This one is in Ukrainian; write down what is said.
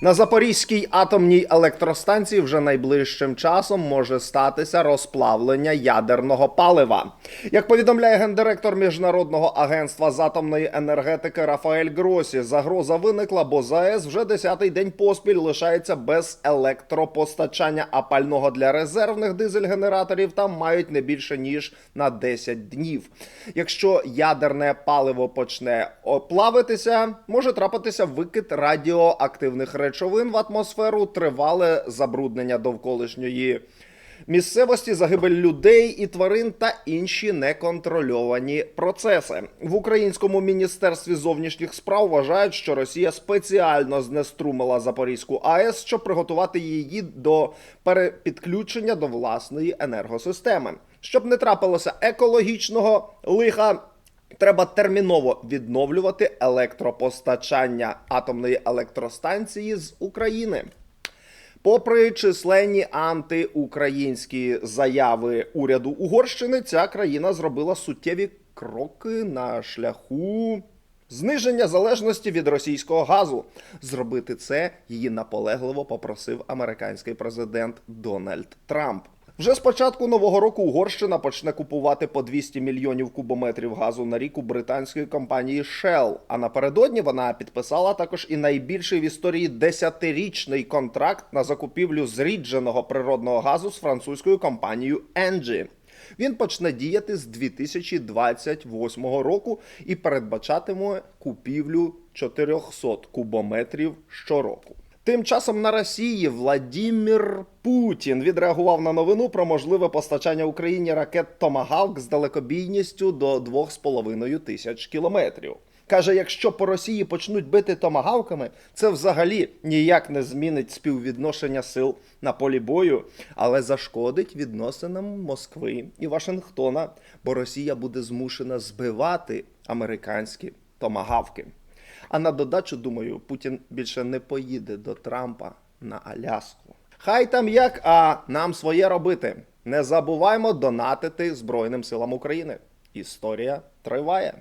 На Запорізькій атомній електростанції вже найближчим часом може статися розплавлення ядерного палива. Як повідомляє гендиректор Міжнародного агентства з атомної енергетики Рафаель Гросі, загроза виникла, бо ЗАЕС вже десятий день поспіль лишається без електропостачання, а пального для резервних дизель-генераторів там мають не більше ніж на 10 днів. Якщо ядерне паливо почне оплавитися, може трапитися викид радіоактивних речовин в атмосферу, тривале забруднення довколишньої місцевості, загибель людей і тварин та інші неконтрольовані процеси. В українському міністерстві зовнішніх справ вважають, що Росія спеціально знеструмила Запорізьку АЕС, щоб приготувати її до перепідключення до власної енергосистеми. Щоб не трапилося екологічного лиха. Треба терміново відновлювати електропостачання атомної електростанції з України. Попри численні антиукраїнські заяви уряду Угорщини, ця країна зробила суттєві кроки на шляху зниження залежності від російського газу. Зробити це її наполегливо попросив американський президент Дональд Трамп. Вже з початку нового року Угорщина почне купувати по 200 мільйонів кубометрів газу на рік у британської компанії Shell. А напередодні вона підписала також і найбільший в історії десятирічний контракт на закупівлю зрідженого природного газу з французькою компанією Engie. Він почне діяти з 2028 року і передбачатиме купівлю 400 кубометрів щороку. Тим часом на Росії Владімір Путін відреагував на новину про можливе постачання Україні ракет Томагавк з далекобійністю до 2,5 тисяч кілометрів. Каже, якщо по Росії почнуть бити томагавками, це взагалі ніяк не змінить співвідношення сил на полі бою, але зашкодить відносинам Москви і Вашингтона, бо Росія буде змушена збивати американські томагавки. А на додачу, думаю, Путін більше не поїде до Трампа на Аляску. Хай там як, а нам своє робити. Не забуваймо донатити Збройним силам України. Історія триває.